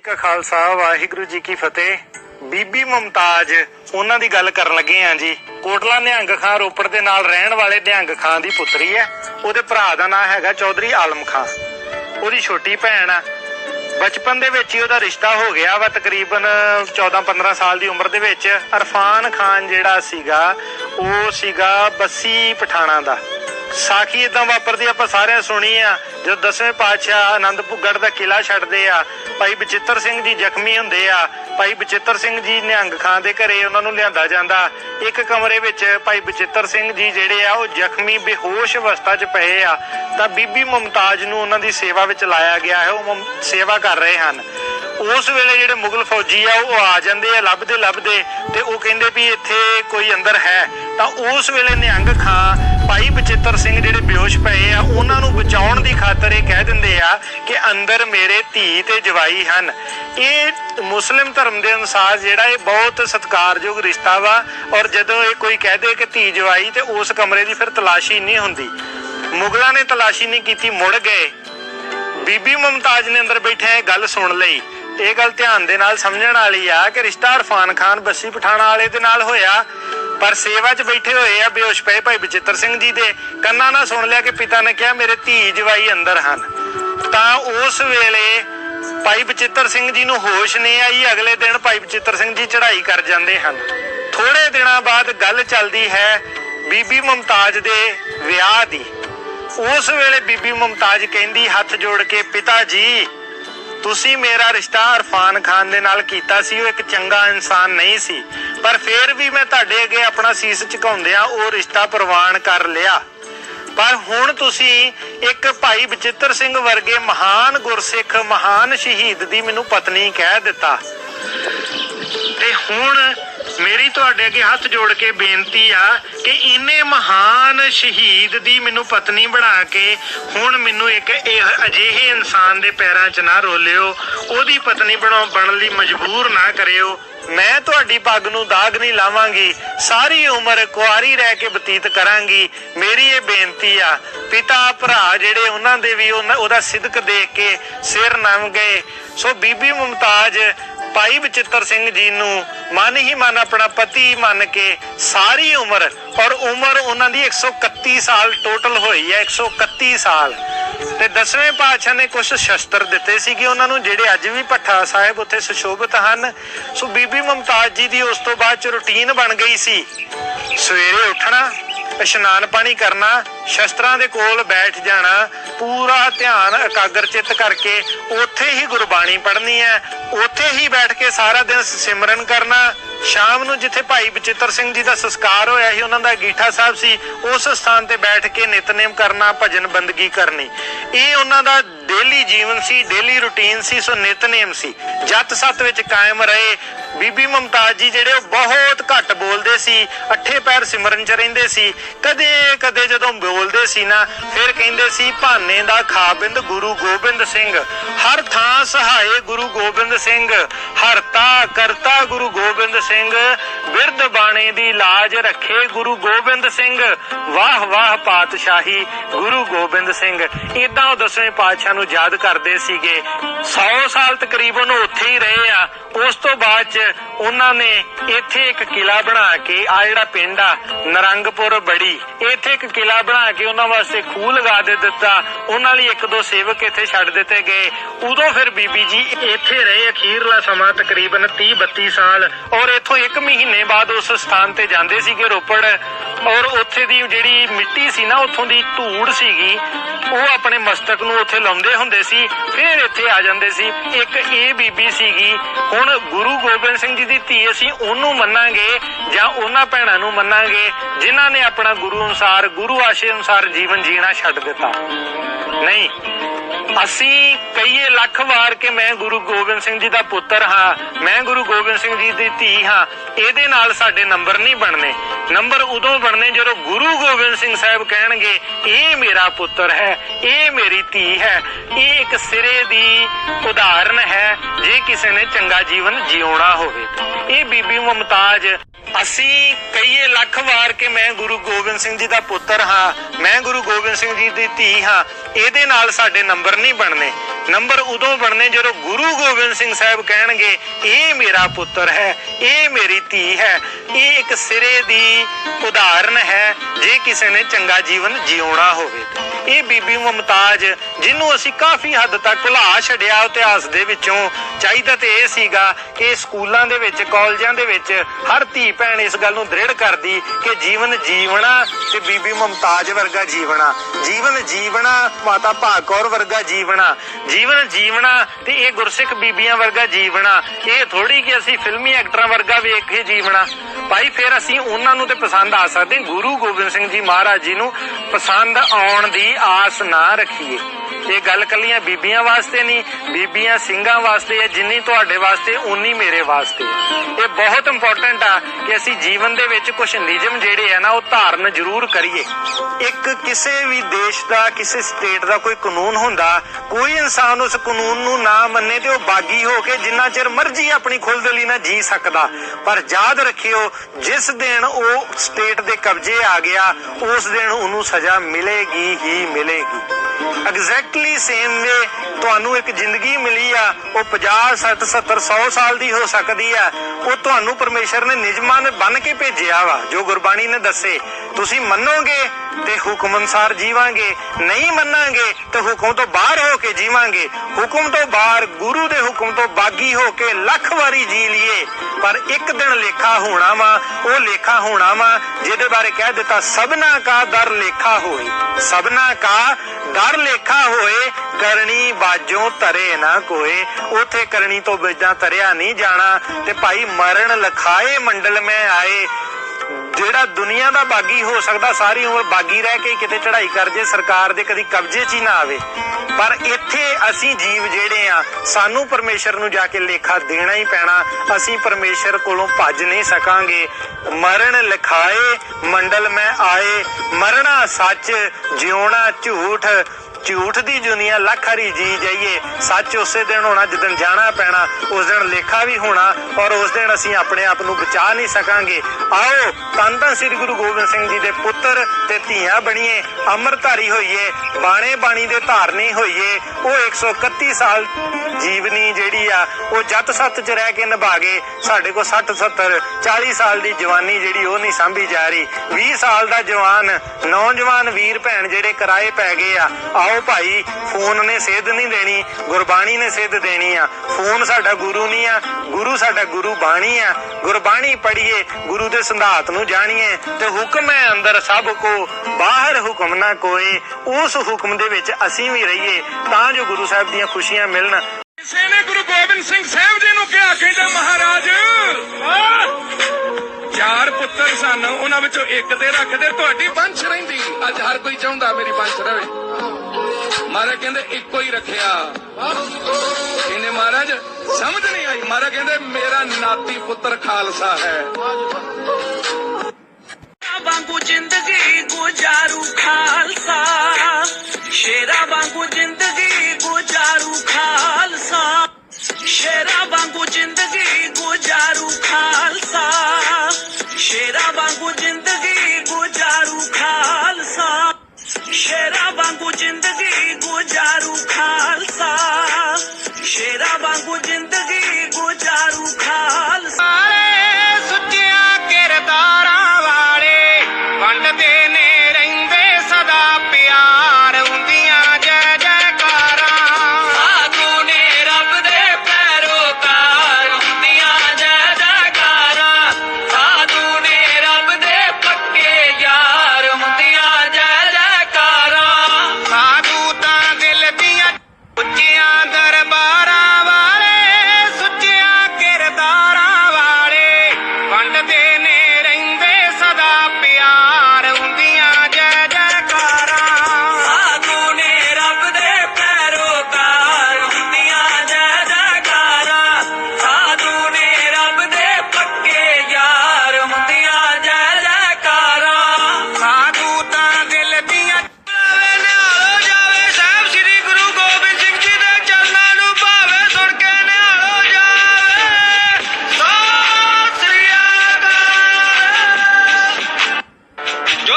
ਜੀ ਕਾ ਖਾਲਸਾ, ਵਾਹਿਗੁਰੂ ਜੀ ਕੀ ਫਤਿਹ। ਬੀਬੀ ਮੁਮਤਾਜ, ਉਹਨਾਂ ਦੀ ਗੱਲ ਕਰਨ ਲੱਗੇ ਆਂ ਜੀ। ਕੋਟਲਾ ਨਿਹੰਗ ਖਾਨ ਰੋਪੜ ਦੇ ਨਾਲ ਰਹਿਣ ਵਾਲੇ ਨਿਹੰਗ ਖਾਨ ਦੀ ਪੁੱਤਰੀ ਹੈ। ਉਹਦੇ ਭਰਾ ਦਾ ਨਾਮ ਹੈਗਾ ਚੌਧਰੀ ਆਲਮ ਖਾਂ। ਉਹਦੀ ਛੋਟੀ ਭੈਣ ਆ। ਬਚਪਨ ਦੇ ਵਿੱਚ ਹੀ ਉਹਦਾ ਰਿਸ਼ਤਾ ਹੋ ਗਿਆ ਵਾ, ਤਕਰੀਬਨ 14-15 ਸਾਲ ਦੀ ਉਮਰ ਦੇ ਵਿੱਚ। ਅਰਫਾਨ ਖਾਨ ਜਿਹੜਾ ਸੀਗਾ, ਉਹ ਸੀਗਾ ਬੱਸੀ ਪਠਾਣਾ ਦਾ। ਸਾਖੀ ਇਦਾਂ ਵਾਪਰਦੀ ਆਪਾਂ ਸਾਰਿਆਂ ਸੁਣੀ ਆ। ਜਦੋਂ ਦਸਵੇਂ ਪਾਤਸ਼ਾਹ ਆਨੰਦਪੁਰ ਦਾ ਕਿਲਾ ਛੱਡਦੇ ਆ, ਭਾਈ ਬਚਿੱਤਰ ਸਿੰਘ ਜੀ ਜ਼ਖਮੀ ਹੁੰਦੇ ਆ, ਭਾਈ ਬਚਿੱਤਰ ਸਿੰਘ ਜੀ ਨਿਹੰਗ ਖਾਂ ਦੇ ਘਰੇ ਉਹਨਾਂ ਨੂੰ ਲਿਆਂਦਾ ਜਾਂਦਾ। ਇੱਕ ਕਮਰੇ ਵਿੱਚ ਭਾਈ ਬਚਿੱਤਰ ਸਿੰਘ ਜੀ ਜਿਹੜੇ ਆ, ਉਹ ਜ਼ਖਮੀ ਬੇਹੋਸ਼ ਅਵਸਥਾ 'ਚ ਪਏ ਆ। ਤਾਂ ਬੀਬੀ ਮੁਮਤਾਜ ਨੂੰ ਉਹਨਾਂ ਦੀ ਸੇਵਾ ਵਿੱਚ ਲਾਇਆ ਗਿਆ ਹੈ, ਉਹ ਸੇਵਾ ਕਰ ਰਹੇ ਹਨ। ਉਸ ਵੇਲੇ ਜਿਹੜੇ ਮੁਗਲ ਫੌਜੀ ਆ, ਉਹ ਆ ਜਾਂਦੇ ਆ ਲੱਭਦੇ ਲੱਭਦੇ ਤੇ ਉਹ ਕਹਿੰਦੇ ਵੀ ਇੱਥੇ ਕੋਈ ਅੰਦਰ ਹੈ। ਤਾਂ ਉਸ ਵੇਲੇ ਨਿਹੰਗ ਖਾਂ, ਭਾਈ ਬਚਿੱਤਰ ਸਿੰਘ ਜਿਹੜੇ ਬੇਹੋਸ਼ ਪਏ ਆ, ਉਹਨਾਂ ਨੂੰ ਬਚਾਉਣ ਦੀ ਖਾਤਰ ਇਹ ਕਹਿ ਦਿੰਦੇ ਆ ਕਿ ਅੰਦਰ ਮੇਰੇ ਧੀ ਤੇ ਜਵਾਈ ਹਨ। ਇਹ ਮੁਸਲਿਮ ਧਰਮ ਦੇ ਅਨੁਸਾਰ ਜਿਹੜਾ ਇਹ ਬਹੁਤ ਸਤਿਕਾਰਯੋਗ ਰਿਸ਼ਤਾ ਵਾ, ਔਰ ਜਦੋਂ ਇਹ ਕੋਈ ਕਹਿ ਦੇ ਕਿ ਧੀ ਜਵਾਈ ਤੇ ਉਸ ਕਮਰੇ ਦੀ ਫਿਰ ਤਲਾਸ਼ੀ ਨਹੀਂ ਹੁੰਦੀ। ਮੁਗਲਾਂ ਨੇ ਤਲਾਸ਼ੀ ਨਹੀਂ ਕੀਤੀ, ਮੁੜ ਗਏ। ਬੀਬੀ ਮੁਮਤਾਜ ਨੇ ਅੰਦਰ ਬੈਠੇ ਇਹ ਗੱਲ ਸੁਣ ਲਈ। ਇਹ ਗੱਲ ਧਿਆਨ ਦੇ ਨਾਲ ਸਮਝਣ ਵਾਲੀ ਆ ਕਿ ਰਿਸ਼ਤਾ ਇਰਫਾਨ ਖਾਨ ਬੱਸੀ ਪਠਾਣਾ ਵਾਲੇ ਦੇ ਨਾਲ ਹੋਇਆ, ਪਰ ਸੇਵਾ 'ਚ ਬੈਠੇ ਹੋਏ ਆ ਬੇਹੋਸ਼ ਪਏ ਭਾਈ ਬਚਿੱਤਰ ਸਿੰਘ ਜੀ ਦੇ। ਕੰਨਾਂ ਨਾਲ ਸੁਣ ਲਿਆ ਕਿ ਪਿਤਾ ਨੇ ਕਿਹਾ, ਮੇਰੇ ਧੀ ਜਵਾਈ ਅੰਦਰ ਹਨ। ਤਾਂ ਉਸ ਵੇਲੇ ਭਾਈ ਬਚਿੱਤਰ ਸਿੰਘ ਜੀ ਨੂੰ ਹੋਸ਼ ਨਹੀਂ ਆਈ। ਅਗਲੇ ਦਿਨ ਭਾਈ ਬਚਿੱਤਰ ਸਿੰਘ ਜੀ ਚੜ੍ਹਾਈ ਕਰ ਜਾਂਦੇ ਹਨ। ਥੋੜੇ ਦਿਨਾਂ ਬਾਅਦ ਗੱਲ ਚੱਲਦੀ ਹੈ ਬੀਬੀ ਮੁਮਤਾਜ ਦੇ ਵਿਆਹ ਦੀ। ਉਸ ਵੇਲੇ ਬੀਬੀ ਮੁਮਤਾਜ ਕਹਿੰਦੀ, ਹੱਥ ਜੋੜ ਕੇ, ਪਿਤਾ ਜੀ ਤੁਸੀਂ ਮੇਰਾ ਰਿਸ਼ਤਾ ਇਰਫਾਨ ਖਾਨ ਦੇ ਨਾਲ ਕੀਤਾ ਸੀ, ਉਹ ਇੱਕ ਚੰਗਾ ਇਨਸਾਨ ਨਹੀਂ ਸੀ। ਪਰ ਫਿਰ ਵੀ ਮੈਂ ਤੁਹਾਡੇ ਅੱਗੇ ਆਪਣਾ ਸੀਸ ਝੁਕਾਉਂਦਿਆਂ ਉਹ ਰਿਸ਼ਤਾ ਪ੍ਰਵਾਨ ਕਰ ਲਿਆ। ਪਰ ਹੁਣ ਤੁਸੀਂ ਇੱਕ ਭਾਈ ਬਚਿੱਤਰ ਸਿੰਘ ਵਰਗੇ ਮਹਾਨ ਗੁਰਸਿੱਖ, ਮਹਾਨ ਸ਼ਹੀਦ ਦੀ ਮੈਨੂੰ ਪਤਨੀ ਕਹਿ ਦਿੱਤਾ। ਤੇ ਹੁਣ ਮੇਰੀ ਤੁਹਾਡੇ ਅੱਗੇ ਹੱਥ ਜੋੜ ਕੇ ਬੇਨਤੀ ਆ ਕਿ ਇੰਨੇ ਮਹਾਨ ਸ਼ਹੀਦ ਦੀ ਮੈਨੂੰ ਪਤਨੀ ਬਣਾ ਕੇ ਹੁਣ ਮੈਨੂੰ ਇੱਕ ਅਜਿਹੇ ਇਨਸਾਨ ਦੇ ਪੈਰਾਂ 'ਚ ਨਾ ਰੋਲਿਓ, ਉਹਦੀ ਪਤਨੀ ਬਣਾਉ ਬਣਨ ਲਈ ਮਜਬੂਰ ਨਾ ਕਰਿਓ। ਮੈਂ ਤੁਹਾਡੀ ਪੱਗ ਨੂੰ ਦਾਗ ਨਹੀਂ ਲਾਵਾਂਗੀ, ਸਾਰੀ ਉਮਰ ਕੁਆਰੀ ਰਹਿ ਕੇ ਬਤੀਤ ਕਰਾਂਗੀ। ਮੇਰੀ ਇਹ ਬੇਨਤੀ ਆ, ਪਿਤਾ, ਭਰਾ ਜਿਹੜੇ ਉਹਨਾਂ ਦੇ ਵੀ ਉਹਦਾ ਸਿਦਕ ਦੇਖ ਕੇ ਸਿਰ ਨਮ ਗਏ। ਸੋ ਬੀਬੀ ਮੁਮਤਾਜ ਭਾਈ ਬਚਿੱਤਰ ਸਿੰਘ ਜੀ ਨੂੰ ਮਨ ਹੀ ਮਨ ਆਪਣਾ ਪਤੀ ਮੰਨ ਕੇ ਸਾਰੀ ਉਮਰ, ਔਰ ਉਮਰ ਉਹਨਾਂ ਦੀ 131 ਸਾਲ ਟੋਟਲ ਹੋਈ ਹੈ 131 ਸਾਲ। ਤੇ ਦਸਵੇਂ ਪਾਤਸ਼ਾਹ ਨੇ ਕੁਝ ਸ਼ਸਤਰ ਦਿੱਤੇ ਸੀਗੇ ਉਹਨਾਂ ਨੂੰ, ਜਿਹੜੇ ਅੱਜ ਵੀ ਭੱਠਾ ਸਾਹਿਬ ਉੱਥੇ ਸੁਸ਼ੋਭਿਤ ਹਨ। ਸੋ ਬੀਬੀ ਮੁਮਤਾਜ ਜੀ ਦੀ ਉਸ ਤੋਂ ਬਾਅਦ ਚ ਰੁਟੀਨ ਬਣ ਗਈ ਸੀ। ਸਵੇਰੇ ਉੱਠਣਾ ਇਸ਼ਨਾਨ ਪਾਣੀ ਕਰਨਾ, ਸ਼ਸਤਰਾਂ ਦੇ ਕੋਲ ਬੈਠ ਜਾਣਾ, ਪੂਰਾ ਧਿਆਨ ਇਕਾਗਰ ਕਰਕੇ ਉੱਥੇ ਹੀ ਗੁਰਬਾਣੀ ਪੜ੍ਹਨੀ ਹੈ, ਉੱਥੇ ਹੀ ਬੈਠ ਕੇ ਸਾਰਾ ਦਿਨ ਸਿਮਰਨ ਕਰਨਾ। ਸ਼ਾਮ ਨੂੰ ਜਿੱਥੇ ਭਾਈ ਬਚਿੱਤਰ ਸਿੰਘ ਜੀ ਦਾ ਸੰਸਕਾਰ ਹੋਇਆ ਸੀ, ਉਹਨਾਂ ਦਾ ਗੀਠਾ ਸਾਹਿਬ ਸੀ, ਉਸ ਸਥਾਨ ਤੇ ਬੈਠ ਕੇ ਨਿਤਨੇਮ ਕਰਨਾ, ਭਜਨ ਬੰਦਗੀ ਕਰਨੀ। ਇਹ ਉਹਨਾਂ ਦਾ ਡੇਲੀ ਜੀਵਨ ਸੀ ਡੇਲੀ ਰੁਟੀਨ ਸੀ, ਸੋ ਨਿਤਨੇਮ ਸੀ। ਜਤ ਸਤ ਵਿੱਚ ਕਾਇਮ ਰਹੇ ਬੀਬੀ ਮੁਮਤਾਜ ਜੀ ਜਿਹੜੇ ਉਹ ਬਹੁਤ ਘੱਟ ਬੋਲਦੇ ਸੀ, ਅੱਠੇ ਪੈਰ ਸਿਮਰਨ ਚ ਰਹਿੰਦੇ ਸੀ। ਕਦੇ ਕਦੇ ਜਦੋਂ ਬੋਲਦੇ ਸੀ ਨਾ, ਫਿਰ ਕਹਿੰਦੇ ਸੀ, ਭਾਨੇ ਦਾ ਖਾਬਿੰਦ ਗੁਰੂ ਗੋਬਿੰਦ ਸਿੰਘ। ਹਰ ਥਾਂ ਸਹਾਏ ਗੁਰੂ ਗੋਬਿੰਦ ਸਿੰਘ। ਹਰਤਾ ਕਰਤਾ ਗੁਰੂ ਗੋਬਿੰਦ ਸਿੰਘ। ਬਿਰਧ ਬਾਣੇ ਦੀ ਲਾਜ ਰੱਖੇ ਗੁਰੂ ਗੋਬਿੰਦ ਸਿੰਘ। ਵਾਹ ਵਾਹ ਪਾਤਸ਼ਾਹੀ ਗੁਰੂ ਗੋਬਿੰਦ ਸਿੰਘ। ਇਦਾਂ ਉਹ ਦਸਵੇਂ ਪਾਤਸ਼ਾਹ ਨੂੰ ਯਾਦ ਕਰਦੇ ਸੀਗੇ। 100 ਸਾਲ ਤਕਰੀਬਨ ਉੱਥੇ ਹੀ ਰਹੇ ਆ। ਉਸ ਤੋਂ ਬਾਅਦ ਚ ਉਹਨਾਂ ਨੇ ਇੱਥੇ ਇੱਕ ਕਿਲਾ ਬਣਾ ਕੇ, ਆ ਜਿਹੜਾ ਪਿੰਡ ਆ, ਨਰੰਗਪੁਰ ਬੜੀ, ਇੱਥੇ ਇੱਕ ਕਿਲਾ ਬਣਾ ਕੇ ਉਹਨਾਂ ਵਾਸਤੇ ਖੂਹ ਲਗਾ ਦੇ ਦਿੱਤਾ। ਉਹਨਾਂ ਲਈ ਇੱਕ ਦੋ ਸੇਵਕ ਇੱਥੇ ਛੱਡ ਦਿੱਤੇ ਗਏ। ਉਦੋਂ ਫਿਰ ਬੀਬੀ ਜੀ ਇੱਥੇ ਰਹੇ ਅਖੀਰਲਾ ਸਮਾਂ ਤਕਰੀਬਨ 30 32 ਸਾਲ। ਔਰ ਇੱਥੋਂ ਇੱਕ ਮਹੀਨੇ ਬਾਅਦ ਉਸ ਸਥਾਨ ਤੇ ਜਾਂਦੇ ਸੀਗੇ ਰੋਪੜ। ਔਰ ਉੱਥੇ ਦੀ ਜਿਹੜੀ ਮਿੱਟੀ ਸੀ ਨਾ, ਉੱਥੋਂ ਦੀ ਧੂੜ ਸੀਗੀ, ਉਹ ਆਪਣੇ ਮਸਤਕ ਨੂੰ ਉੱਥੇ ਲਾਉਂਦੇ ਹੁੰਦੇ ਸੀ, ਫਿਰ ਇੱਥੇ ਆ ਜਾਂਦੇ ਸੀ। ਇੱਕ ਇਹ ਬੀਬੀ ਸੀਗੀ, ਹੁਣ ਗੁਰੂ ਗੋਬਿੰਦ ਸਿੰਘ ਜੀ ਦੀ ਧੀ ਅਸੀਂ ਉਹਨੂੰ ਮੰਨਾਂਗੇ ਜਾਂ ਉਹਨਾਂ ਭੈਣਾਂ ਨੂੰ ਮੰਨਾਂਗੇ ਜਿਨ੍ਹਾਂ ਨੇ ਆਪਣਾ ਗੁਰੂ ਅਨੁਸਾਰ, ਗੁਰੂ ਆਸ਼ੇ ਅਨੁਸਾਰ ਜੀਵਨ ਜੀਣਾ ਛੱਡ ਦਿੱਤਾ। ਨਹੀਂ, ਅਸੀਂ ਕਈਏ ਲੱਖ ਵਾਰ ਕਿ ਮੈਂ ਗੁਰੂ ਗੋਬਿੰਦ ਸਿੰਘ ਜੀ ਦਾ ਪੁੱਤਰ ਹਾਂ, ਮੈਂ ਗੁਰੂ ਗੋਬਿੰਦ ਸਿੰਘ ਜੀ ਦੀ ਧੀ ਹਾਂ, ਇਹਦੇ ਨਾਲ ਸਾਡੇ ਨੰਬਰ ਨਹੀਂ ਬਣਨੇ। ਨੰਬਰ ਉਦੋਂ ਬਣਨੇ ਜਦੋਂ ਗੁਰੂ ਗੋਬਿੰਦ ਸਿੰਘ ਸਾਹਿਬ ਕਹਿਣਗੇ, ਇਹ ਮੇਰਾ ਪੁੱਤਰ ਹੈ, ਇਹ ਮੇਰੀ ਧੀ ਹੈ, ਇਹ ਇੱਕ ਸਿਰੇ ਦੀ ਉਦਾਹਰਨ ਹੈ, ਜੇ ਕਿਸੇ ਨੇ ਚੰਗਾ ਜੀਵਨ ਜਿਉਣਾ ਹੋਵੇ। ਇਹ ਬੀਬੀ ਮੁਮਤਾਜ, ਅਸੀਂ ਕਈਏ ਲੱਖ ਵਾਰ ਕਿ ਮੈਂ ਗੁਰੂ ਗੋਬਿੰਦ ਸਿੰਘ ਜੀ ਦਾ ਪੁੱਤਰ ਹਾਂ, ਮੈਂ ਗੁਰੂ ਗੋਬਿੰਦ ਸਿੰਘ ਜੀ ਦੀ ਧੀ ਹਾਂ, ਇਹਦੇ ਨਾਲ ਸਾਡੇ ਨੰਬਰ ਨਹੀਂ ਬਣਨੇ। ਨੰਬਰ ਉਦੋਂ ਬਣਨੇ ਜਦੋਂ ਗੁਰੂ ਗੋਬਿੰਦ ਸਿੰਘ ਸਾਹਿਬ ਕਹਿਣਗੇ, ਇਹ ਮੇਰਾ ਪੁੱਤਰ ਹੈ, ਇਹ ਮੇਰੀ ਧੀ ਹੈ, ਇਹ ਇੱਕ ਸਿਰੇ ਦੀ ਉਦਾਹਰਨ ਹੈ, ਜੇ ਕਿਸੇ ਨੇ ਚੰਗਾ ਜੀਵਨ ਜਿਉਣਾ ਹੋਵੇ ਇਹ ਬੀਬੀ ਮੁਮਤਾਜ, ਜਿਹਨੂੰ ਅਸੀਂ ਕਾਫੀ ਹੱਦ ਤੱਕ ਭੁਲਾ ਛੱਡਿਆ ਇਤਿਹਾਸ ਦੇ ਵਿੱਚੋਂ, ਚਾਹੀਦਾ ਤੇ ਇਹ ਸੀਗਾ ਕਿ ਸਕੂਲਾਂ ਦੇ ਵਿੱਚ, ਕਾਲਜਾਂ ਦੇ ਵਿੱਚ ਹਰ ਧੀ ਭੈਣ ਇਸ ਗੱਲ ਨੂੰ ਦ੍ਰਿੜ ਕਰਦੀ ਕਿ ਜੀਵਨ ਜੀਵਣਾ ਤੇ ਬੀਬੀ ਮੁਮਤਾਜ ਵਰਗਾ ਜੀਵਣਾ, ਜੀਵਨ ਜੀਵਣਾ, ਮਾਤਾ ਭਾਗੌਰ ਵਰਗਾ ਜੀਵਣਾ ਜੀਵਨ ਜੀਵਣਾ ਤੇ ਇਹ ਗੁਰਸਿੱਖ ਬੀਬੀਆਂ ਵਰਗਾ ਜੀਵਣਾ। ਇਹ ਥੋੜੀ ਕਿ ਅਸੀਂ ਫਿਲਮੀ ਐਕਟਰਾਂ ਵਰਗਾ ਵੇਖ ਕੇ ਜੀਵਣਾ। ਭਾਈ, ਫਿਰ ਅਸੀਂ ਉਹਨਾਂ ਨੂੰ ਤੇ ਪਸੰਦ ਆ ਸਕਦੇ। ਗੁਰੂ ਗੋਬਿੰਦ ਸਿੰਘ ਜੀ ਮਹਾਰਾਜ ਜੀ ਨੂੰ ਪਸੰਦ ਆਉਣ ਦੀ ਆਸ ਨਾ ਰੱਖੀਏ। ਇਹ ਗੱਲ ਕੱਲੀਆਂ ਬੀਬੀਆਂ ਵਾਸਤੇ ਨਹੀਂ, ਬੀਬੀਆਂ ਸਿੰਘਾਂ ਵਾਸਤੇ ਹੈ ਜਿੰਨੀ ਤੁਹਾਡੇ ਵਾਸਤੇ ਉਨੀ ਮੇਰੇ ਵਾਸਤੇ ਇਹ ਬਹੁਤ ਇੰਪੋਰਟੈਂਟ ਆ ਕਿ ਅਸੀਂ ਜੀਵਨ ਦੇ ਵਿੱਚ ਕੁਝ ਨਿਯਮ ਜਿਹੜੇ ਆ ਨਾ, ਉਹ ਧਾਰਨ ਜ਼ਰੂਰ ਕਰੀਏ। ਇੱਕ ਕਿਸੇ ਵੀ ਦੇਸ਼ ਦਾ, ਕਿਸੇ ਸਟੇਟ ਦਾ ਕੋਈ ਕਾਨੂੰਨ ਹੁੰਦਾ, ਕੋਈ ਇਨਸਾਨ ਉਸ ਕਾਨੂੰਨ ਨੂੰ ਨਾ ਮੰਨੇ ਤੇ ਉਹ ਬਾਗੀ ਹੋ ਕੇ ਜਿੰਨਾ ਚਿਰ ਮਰਜ਼ੀ ਆਪਣੀ ਖੁੱਲਦਲੀ ਨਾਲ ਜੀ ਸਕਦਾ। ਪਰ ਯਾਦ ਰੱਖਿਓ, ਜਿਸ ਦਿਨ ਉਹ ਸਟੇਟ ਦੇ ਕਬਜ਼ੇ ਆ ਗਿਆ, ਉਸ ਦਿਨ ਉਹਨੂੰ ਸਜ਼ਾ ਮਿਲੇਗੀ ਹੀ ਮਿਲੇਗੀ। Exactly same way. ਤੁਹਾਨੂੰ ਇੱਕ ਜ਼ਿੰਦਗੀ ਮਿਲੀ ਆ। ਉਹ 50 60 70 100 ਸਾਲ ਦੀ ਹੋ ਸਕਦੀ ਆ। ਉਹ ਤੁਹਾਨੂੰ ਪਰਮੇਸ਼ਰ ਨੇ ਨਿਯਮਾਂ ਨੇ ਬੰਨ ਕੇ ਭੇਜਿਆ ਵਾ, ਜੋ ਗੁਰਬਾਣੀ ਨੇ ਦੱਸੇ। ਤੁਸੀਂ ਮੰਨੋਗੇ ਤੇ ਹੁਕਮ ਅਨਸਾਰ ਜੀਵਾਂਗੇ। ਨਹੀਂ ਮੰਨਾਂਗੇ ਤੇ ਹੁਕਮ ਤੋਂ ਬਾਹਰ ਹੋ ਕੇ ਜੀਵਾਂਗੇ। ਹੁਕਮ ਤੋਂ ਬਾਹਰ, ਗੁਰੂ ਦੇ ਹੁਕਮ ਤੋਂ ਬਾਗੀ ਹੋ ਕੇ ਲੱਖ ਵਾਰੀ ਜੀ ਲਈਏ। ਪਰ ਇੱਕ ਦਿਨ ਲੇਖਾ ਹੋਣਾ ਵਾ, ਉਹ ਲੇਖਾ ਹੋਣਾ ਵਾ, ਜਿਹਦੇ ਬਾਰੇ ਕਹਿ ਦਿੱਤਾ, ਸਭਨਾ ਕਾ ਦਰ ਲੇਖਾ ਹੋਏ। ਸਭਨਾ ਕਾ ਦਰ ਲੇਖਾ ਹੋਏ, ਕਰਨੀ ਬਾਜੋਂ ਤਰੇ ਨਾ ਕੋਏ। ਉਥੇ ਕਰਨੀ ਤੋਂ ਬਿਜਾਂ ਤਰਿਆ ਨਹੀਂ ਜਾਣਾ। ਤੇ ਭਾਈ ਮਰਨ ਲਖਾਏ ਮੰਡਲ ਮੈਂ ਆਏ। ਜਿਹੜਾ ਦੁਨੀਆ ਦਾ ਬਾਗੀ ਹੋ ਸਕਦਾ, ਸਾਰੀ ਉਮਰ ਬਾਗੀ ਰਹਿ ਕੇ ਕਿਤੇ ਚੜ੍ਹਾਈ ਕਰ ਜੇ, ਸਰਕਾਰ ਦੇ ਕਦੀ ਕਬਜ਼ੇ 'ਚ ਹੀ ਨਾ ਆਵੇ। ਪਰ ਇੱਥੇ ਅਸੀਂ ਜੀਵ ਜਿਹੜੇ ਆ, ਸਾਨੂੰ ਪਰਮੇਸ਼ਰ ਨੂੰ ਜਾ ਕੇ ਲੇਖਾ ਦੇਣਾ ਹੀ ਪੈਣਾ। ਅਸੀਂ ਪਰਮੇਸ਼ਰ ਕੋਲੋਂ ਭੱਜ ਨਹੀਂ ਸਕਾਂਗੇ। ਮਰਨ ਲਿਖਾਏ, ਮੰਡਲ ਮੈਂ ਆਏ। ਮਰਨਾ ਸੱਚ, ਜਿਉਣਾ ਝੂਠ। ਝੂਠ ਦੀ ਦੁਨੀਆ ਲੱਖ ਹਰੀ ਜੀ ਜਾਈਏ। ਸੱਚ ਉਸੇ ਦਿਨ ਹੋਣਾ, ਜਿੱਦਣ ਜਾਣਾ ਪੈਣਾ, ਉਸ ਦਿਨ ਲੇਖਾ ਵੀ ਹੋਣਾ ਔਰ ਉਸ ਦਿਨ ਅਸੀਂ ਆਪਣੇ ਆਪ ਨੂੰ ਬਚਾ ਨਹੀਂ ਸਕਾਂਗੇ। ਆਓ, ਤਨ ਸ੍ਰੀ ਗੁਰੂ ਗੋਬਿੰਦ ਸਿੰਘ ਜੀ ਦੇ ਪੁੱਤਰ ਤੇ ਧੀਆਂ ਬਣੀਏ, ਅੰਮ੍ਰਿਤਧਾਰੀ ਹੋਈਏ, ਬਾਣੇ ਬਾਣੀ ਦੇ ਧਾਰਨੀ ਹੋਈਏ। ਉਹ 131 ਸਾਲ ਜੀਵਨੀ ਜਿਹੜੀ ਆ, ਉਹ ਜੱਤ ਸੱਤ ਚ ਰਹਿ ਕੇ ਨਿਭਾ ਗਏ। ਸਾਡੇ ਕੋਲ 60 70 40 ਸਾਲ ਦੀ ਜਵਾਨੀ ਜਿਹੜੀ ਉਹ ਨਹੀਂ ਸਾਂਭੀ ਜਾ ਰਹੀ। 20 ਸਾਲ ਦਾ ਜਵਾਨ, ਨੌਜਵਾਨ ਵੀਰ ਭੈਣ ਜਿਹੜੇ ਕਿਰਾਏ ਪੈ ਗਏ ਆ ਆਓ ਭਾਈ, ਫੋਨ ਨੇ ਸੇਧ ਨਹੀਂ ਦੇਣੀ, ਗੁਰਬਾਣੀ ਨੇ ਸੇਧ ਦੇਣੀ ਆ। ਫੋਨ ਸਾਡਾ ਗੁਰੂ ਨਹੀਂ ਆ, ਗੁਰੂ ਸਾਡਾ ਗੁਰੂ ਬਾਣੀ ਆ। ਗੁਰਬਾਣੀ ਪੜ੍ਹੀਏ, ਗੁਰੂ ਦੇ ਸੰਧਾਤ ਨੂੰ ਜਾਣੀਏ, ਤੇ ਹੁਕਮ ਹੈ ਅੰਦਰ ਸਭ ਕੋ, ਬਾਹਰ ਹੁਕਮ ਨਾ ਕੋਏ। ਉਸ ਹੁਕਮ ਦੇ ਵਿੱਚ ਅਸੀਂ ਵੀ ਰਹੀਏ, ਤਾਂ ਜੋ ਗੁਰੂ ਸਾਹਿਬ ਦੀਆਂ ਖੁਸ਼ੀਆਂ ਮਿਲਣ। ਕਿਸੇ ਨੇ ਗੁਰੂ ਗੋਬਿੰਦ ਸਿੰਘ ਸਾਹਿਬ ਜੀ ਨੂੰ ਕਿਹਾ, ਕਹਿੰਦਾ ਮਹਾਰਾਜ, ਚਾਰ ਪੁੱਤਰ ਸਨ, ਉਹਨਾਂ ਵਿੱਚੋਂ ਇੱਕ ਤੇ ਰੱਖਦੇ, ਤੁਹਾਡੀ ਬੰਸ਼ ਰਹਿੰਦੀ। ਅੱਜ ਹਰ ਕੋਈ ਚਾਹੁੰਦਾ, ਮੇਰੀ ਬੰਸ਼ ਰਵੇ ਮਹਾਰਾਜ ਕਹਿੰਦੇ ਇੱਕੋ ਹੀ ਰੱਖਿਆ। ਇਹਨੇ ਮਹਾਰਾਜ, ਸਮਝ ਨਹੀਂ ਆਈ। ਮਹਾਰਾਜ ਕਹਿੰਦੇ, ਮੇਰਾ ਨਾਤੀ ਪੁੱਤਰ ਖਾਲਸਾ ਹੈ।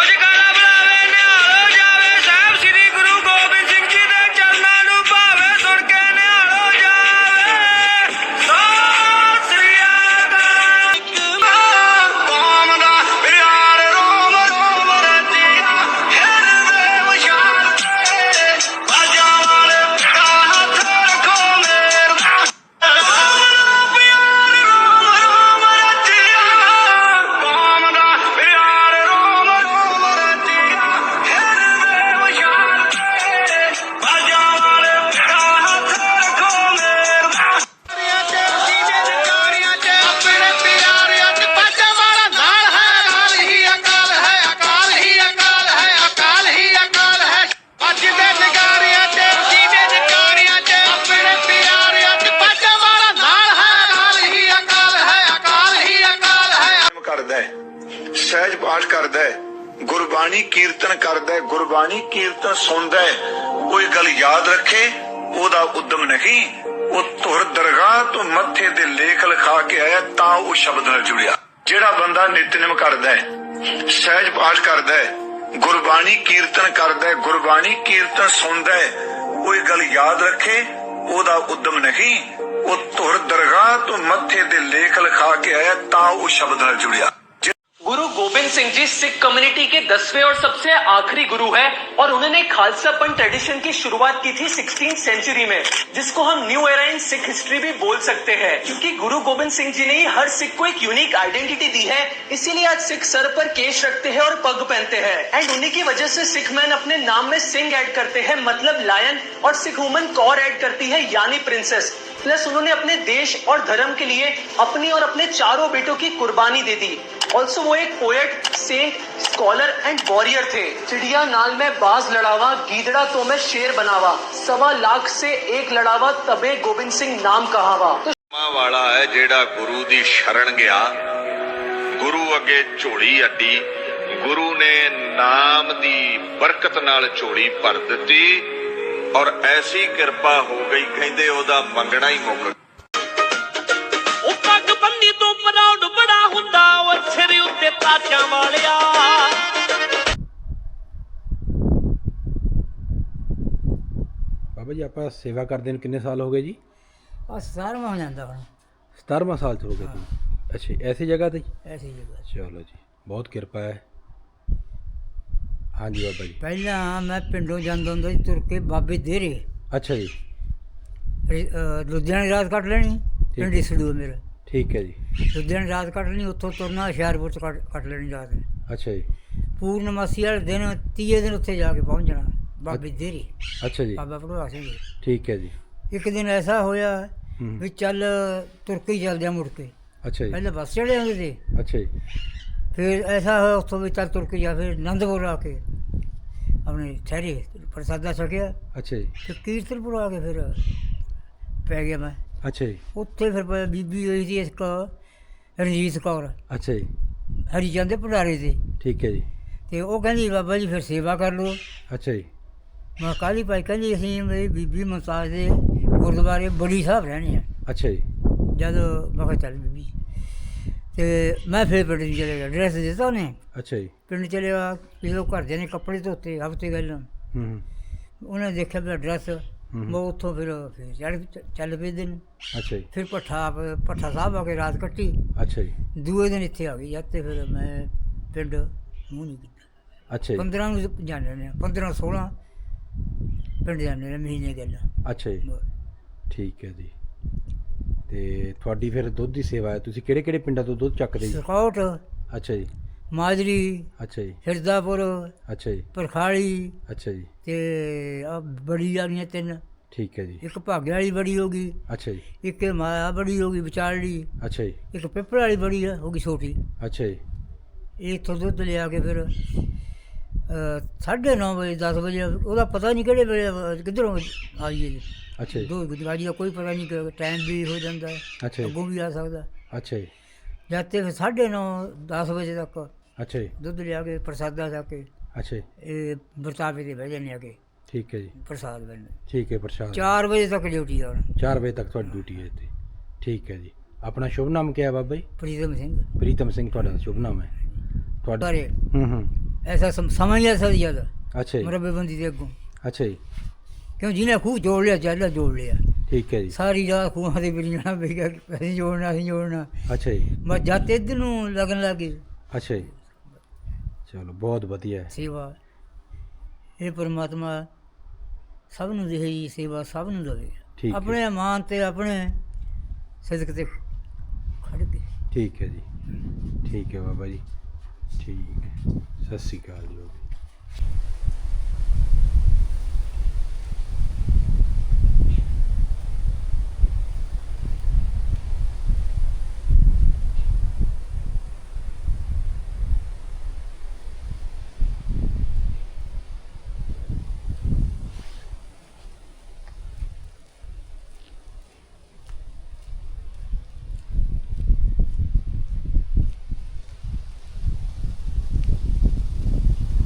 時間 ਗੁਰਬਾਣੀ ਕੀਰਤਨ ਕਰਦਾ ਹੈ, ਗੁਰਬਾਣੀ ਕੀਰਤਨ ਸੁਣਦਾ ਹੈ, ਕੋਈ ਗੱਲ ਯਾਦ ਰੱਖੇ, ਉਹਦਾ ਉਦਮ ਨਹੀਂ, ਉਹ ਧੁਰ ਦਰਗਾਹ ਤੋਂ ਮੱਥੇ ਦੇ ਲੇਖ ਲਿਖਾ ਕੇ ਆਇਆ, ਤਾਂ ਉਹ ਸ਼ਬਦ ਨਾਲ ਜੁੜਿਆ। ਜਿਹੜਾ ਬੰਦਾ ਨਿਤਨੇਮ ਕਰਦਾ ਹੈ, ਸਹਿਜ ਪਾਠ ਕਰਦਾ ਹੈ, ਗੁਰਬਾਣੀ ਕੀਰਤਨ ਕਰਦਾ ਹੈ, ਗੁਰਬਾਣੀ ਕੀਰਤਨ ਸੁਣਦਾ ਹੈ, ਕੋਈ ਗੱਲ ਯਾਦ ਰੱਖੇ, ਉਹਦਾ ਉਦਮ ਨਹੀਂ, ਉਹ ਧੁਰ ਦਰਗਾਹ ਤੋਂ ਮੱਥੇ ਦੇ ਲੇਖ ਲਿਖਾ ਕੇ ਆਇਆ, ਤਾਂ ਉਹ ਸ਼ਬਦ ਨਾਲ ਜੁੜਿਆ। गुरु गोविंद सिंह जी सिख कम्युनिटी के दसवें और सबसे आखिरी गुरु हैं और उन्होंने खालसापन ट्रेडिशन की शुरुआत की थी 16th सेंचुरी में, जिसको हम new era in Sikh history भी बोल सकते हैं। क्योंकि गुरु गोविंद सिंह जी ने हर सिख को एक यूनिक आइडेंटिटी दी है, इसीलिए आज सिख सर पर केश रखते हैं और पग पहनते हैं। एंड उन्हीं की वजह से सिख मैन अपने नाम में सिंह ऐड करते हैं मतलब लायन और सिख वुमन कौर ऐड करती है, यानी प्रिंसेस प्लस उन्होंने अपने देश और धर्म के लिए अपनी और अपने चारों बेटों की कुर्बानी दे दी। ऑल्सो वो एक poet saint scholar and warrior थे चिड़िया नाल में बाज लड़ावा गीदड़ा तो मैं शेर बनावा सवा लाख से एक लड़ावा तबे गोविंद सिंह नाम कहावा तो ਮਾਂ ਵਾਲਾ ਹੈ ਜਿਹੜਾ ਗੁਰੂ ਦੀ ਸ਼ਰਣ ਗਿਆ ਗੁਰੂ ਅੱਗੇ ਝੋਲੀ ਅੱਡੀ ਗੁਰੂ ਨੇ ਨਾਮ ਦੀ ਬਰਕਤ ਨਾਲ ਝੋਲੀ ਭਰ ਦਿੱਤੀ ਔਰ ਐਸੀ ਕਿਰਪਾ ਹੋ ਗਈ ਕਹਿੰਦੇ ਉਹਦਾ ਮੰਗਣਾ ਹੀ ਮੁੱਕ ਤਾਜਾਂ ਵਾਲਿਆ। ਬਾਬਾ ਜੀ ਆਪਾਂ ਸੇਵਾ ਕਰਦੇ ਨੂੰ ਕਿੰਨੇ ਸਾਲ ਹੋ ਗਏ ਜੀ? ਆ ਸਤਾਰਵਾਂ ਹੋ ਜਾਂਦਾ ਹੁਣ। 17ਵਾਂ ਸਾਲ ਚ ਹੋ ਗਏ ਜੀ। ਅੱਛਾ ਐਸੀ ਜਗ੍ਹਾ ਤੇ ਜੀ? ਐਸੀ ਜਗ੍ਹਾ ਚਲੋ ਜੀ ਬਹੁਤ ਕਿਰਪਾ ਹੈ। ਹਾਂਜੀ ਬਾਬਾ ਜੀ। ਪਹਿਲਾਂ ਮੈਂ ਪਿੰਡੋਂ ਜਾਂਦਾ ਹੁੰਦਾ ਸੀ ਤੁਰ ਕੇ ਬਾਬੇ ਦੇਰੇ। ਅੱਛਾ ਜੀ। ਰੇ- ਅਹ ਲੁਧਿਆਣੇ ਰਾਤ ਕੱਟ ਲੈਣੀ ਪਿੰਡ ਇਸੜੂ ਮੇਰਾ। ਠੀਕ ਹੈ ਜੀ। ਲੁਧਿਆਣੇ ਰਾਤ ਕੱਟ ਲੈਣੀ ਉੱਥੋਂ ਤੁਰਨਾ ਹੁਸ਼ਿਆਰਪੁਰ ਚ ਕੱਟ ਕੱਟ ਲੈਣੀ ਰਾਤ। ਅੱਛਾ ਜੀ। ਪੂਰਨਮਾਸੀ ਵਾਲੇ ਦਿਨ ਤੀਏ ਦਿਨ ਉੱਥੇ ਜਾ ਕੇ ਪਹੁੰਚ ਜਾਣਾ ਬਾਬੇ ਦੇਰੇ। ਅੱਛਾ ਜੀ। ਬਾਬਾ ਭਗਵਾ ਸਿੰਘ ਜੀ। ਠੀਕ ਹੈ ਜੀ। ਇੱਕ ਦਿਨ ਐਸਾ ਹੋਇਆ। ਵੀ ਚੱਲ ਤੁਰ ਕੇ ਹੀ ਚੱਲਦੇ ਆ ਮੁੜ ਕੇ। ਅੱਛਾ ਜੀ। ਪਹਿਲਾਂ ਬੱਸ ਚੜੇ ਆਉਂਦੇ ਸੀ। ਅੱਛਾ ਜੀ। ਫਿਰ ਐਸਾ ਹੋਇਆ ਉੱਥੋਂ ਵੀ ਚੱਲ ਤੁਰ ਕੇ ਜਾ ਫਿਰ ਆਨੰਦਪੁਰ ਆ ਕੇ ਆਪਣੇ ਠਹਿਰੇ ਪ੍ਰਸਾਦਾ ਛਕਿਆ। ਅੱਛਾ ਜੀ। ਤੇ ਕੀਰਤਨਪੁਰ ਆ ਕੇ ਫਿਰ ਪੈ ਗਿਆ ਮੈਂ। ਅੱਛਾ ਜੀ। ਉੱਥੇ ਫਿਰ ਬੀਬੀ ਹੋਈ ਸੀ ਇੱਕ ਰਣਜੀਤ ਕੌਰ। ਅੱਛਾ ਜੀ। ਹਰੀਚੰਦ ਦੇ ਭੰਡਾਰੇ ਤੇ। ਠੀਕ ਹੈ ਜੀ। ਤੇ ਉਹ ਕਹਿੰਦੀ ਬਾਬਾ ਜੀ ਫਿਰ ਸੇਵਾ ਕਰ ਲਓ। ਅੱਛਾ ਜੀ। ਮੈਂ ਕਾਲੀ ਭਾਈ? ਕਹਿੰਦੀ ਅਸੀਂ ਮੇਰੀ ਬੀਬੀ ਮਮਤਾਜ਼ ਦੇ ਗੁਰਦੁਆਰੇ ਬੜੀ ਸਾਹਿਬ ਰਹਿਣੇ ਆ। ਅੱਛਾ ਜੀ। ਜਦ ਮੈਂ ਕਿਹਾ ਚੱਲ ਬੀਬੀ। ਤੇ ਮੈਂ ਫਿਰ ਪਿੰਡ ਨੂੰ ਚਲੇ ਗਿਆ। ਡਰੈਸ ਦਿੱਤਾ ਉਹਨੇ। ਅੱਛਾ ਜੀ। ਪਿੰਡ ਚਲੇ ਗਿਆ। ਜਦੋਂ ਘਰਦਿਆਂ ਨੇ ਕੱਪੜੇ ਧੋਤੇ ਹਫ਼ਤੇ ਗੱਲ ਹੂੰ ਹੂੰ। ਉਹਨੇ ਦੇਖਿਆ ਮੇਰਾ ਡਰੈਸ ਮੈਂ ਉੱਥੋਂ ਫਿਰ ਫਿਰ ਚੜ੍ਹ ਚੱਲ ਪਏ ਦਿਨ। ਅੱਛਾ ਜੀ। ਫਿਰ ਪੱਠਾ ਪੱਠਾ ਸਾਹਿਬ ਆ ਕੇ ਰਾਤ ਕੱਟੀ। ਅੱਛਾ ਜੀ। ਦੂਏ ਦਿਨ ਇੱਥੇ ਆ ਗਈ ਜਦ ਤੇ ਫਿਰ ਮੈਂ ਪਿੰਡ ਮੂੰਹ ਨਹੀਂ ਕੀਤਾ। ਅੱਛਾ ਜੀ। 15 ਨੂੰ ਜਾਂਦੇ ਨੇ 15 16 ਪਿੰਡ ਜਾਂਦੇ ਨੇ ਮਹੀਨੇ ਗੱਲ ਅੱਛਾ ਜੀ। ਠੀਕ ਹੈ ਜੀ। ਤੇ ਤੁਹਾਡੀ ਫਿਰ ਦੁੱਧ ਦੀ ਸੇਵਾ ਹੈ। ਤੁਸੀਂ ਕਿਹੜੇ ਕਿਹੜੇ ਪਿੰਡਾਂ ਤੋਂ ਦੁੱਧ ਚੱਕਦੇ ਜੀ? ਸਕੌਟ ਅੱਛਾ ਜੀ। ਮਾਜਰੀ ਅੱਛਾ ਜੀ। ਹਿਰਦਾਪੁਰ ਅੱਛਾ ਜੀ। ਪਰਖਾਲੀ ਅੱਛਾ ਜੀ। ਤੇ ਆ ਬੜੀ ਵਾਲੀਆਂ ਤਿੰਨ। ਠੀਕ ਹੈ ਜੀ। ਇੱਕ ਭਾਗੇ ਵਾਲੀ ਬੜੀ ਹੋ ਗਈ। ਅੱਛਾ ਜੀ। ਇੱਕ ਮਾਇਆ ਬੜੀ ਹੋ ਗਈ ਵਿਚਾਰਲੀ। ਅੱਛਾ ਜੀ। ਇੱਕ ਪਿੱਪਲ ਵਾਲੀ ਬੜੀ ਹੈ ਗਈ ਛੋਟੀ। ਅੱਛਾ ਜੀ। ਇਹ ਇੱਥੋਂ ਦੁੱਧ ਲਿਆ ਕੇ ਫਿਰ ਅ, ਸਾਢੇ ਨੌ ਵਜੇ 10 ਵਜੇ ਉਹਦਾ ਪਤਾ ਨਹੀਂ ਕਿਹੜੇ ਵੇਲੇ ਕਿੱਧਰੋਂ ਆਈਏ ਜੀ। ਅੱਛਾ ਜੀ। ਦੋ ਦਾ ਕੋਈ ਪਤਾ ਨਹੀਂ ਕਿ ਟਾਈਮ ਵੀ ਹੋ ਜਾਂਦਾ ਹੈ ਅੱਛਾ ਜੀ। ਅੱਗੋਂ ਵੀ ਆ ਸਕਦਾ। ਅੱਛਾ ਜੀ। ਜਦ ਤੇ ਫਿਰ ਸਾਢੇ ਨੌ 10 ਵਜੇ ਤੱਕ ਅੱਛਾ ਜੀ। ਦੁੱਧ ਲਿਆ ਕੇ ਪ੍ਰਸਾਦਾ ਜਾ ਕੇ ਅੱਛਾ ਜੀ। ਇਹ ਵਰਤਾਵੇ ਤੇ ਬਹਿ ਜਾਂਦੇ ਆ ਕੇ ਠੀਕ ਹੈ ਜੀ। ਪ੍ਰਸਾਦ ਬੰਨ ਠੀਕ ਹੈ ਪ੍ਰਸ਼ਾਦ। 4 ਵਜੇ ਤੱਕ ਡਿਊਟੀ ਆਉਣ 4 ਵਜੇ ਤੱਕ ਤੁਹਾਡੀ ਡਿਊਟੀ ਹੈ ਇੱਥੇ। ਠੀਕ ਹੈ ਜੀ। ਆਪਣਾ ਸ਼ੁਭ ਨਾਮ ਕੀ ਹੈ ਬਾਬਾ ਜੀ? ਪ੍ਰੀਤਮ ਸਿੰਘ। ਪ੍ਰੀਤਮ ਸਿੰਘ ਤੁਹਾਡਾ ਸ਼ੁਭ ਨਾਮ ਹੈ। ਤੁਹਾਡਾ ਹੂੰ ਹੂੰ। ਐਸਾ ਸਮ- ਸਮਝ ਲਿਆ ਸਰ ਜ਼ਿਆਦਾ ਅੱਛਾ ਜੀ। ਮਰਬੇ ਬੰਦੀ ਦੇ ਅੱਗੋਂ। ਅੱਛਾ ਜੀ। ਕਿਉਂ ਜਿਹਨੇ ਖੂਹ ਜੋੜ ਲਿਆ ਚੱਲ ਜੋੜ ਲਿਆ। ਠੀਕ ਹੈ ਜੀ। ਸਾਰੀ ਰਾਤ ਖੂਹਾਂ ਦੇ ਬਿਲੀਆਂ ਬਈ ਗਿਆ ਅਸੀਂ ਜੋੜਨਾ ਅਸੀਂ ਜੋੜਨਾ। ਅੱਛਾ ਜੀ। ਮੈਂ ਜਦ ਤੇ ਇੱਧਰ ਨੂੰ ਲੱਗਣ ਲੱਗੀ ਅੱਛਾ ਜੀ। ਚਲੋ ਬਹੁਤ ਵਧੀਆ ਹੈ। ਸੇਵਾ। ਇਹ ਪਰਮਾਤਮਾ ਸਭ ਨੂੰ ਦੇ ਜੀ ਸੇਵਾ ਸਭ ਨੂੰ ਦੇਵੇ। ਠੀਕ ਹੈ। ਆਪਣੇ ਇਮਾਨ ਤੇ ਆਪਣੇ ਸਿਦਕ ਤੇ ਖੜ ਕੇ। ਠੀਕ ਹੈ ਜੀ। ਠੀਕ ਹੈ ਬਾਬਾ ਜੀ। ਠੀਕ ਹੈ। ਸਤਿ ਸ਼੍ਰੀ ਅਕਾਲ ਜੀ ਬਾਬਾ ਜੀ।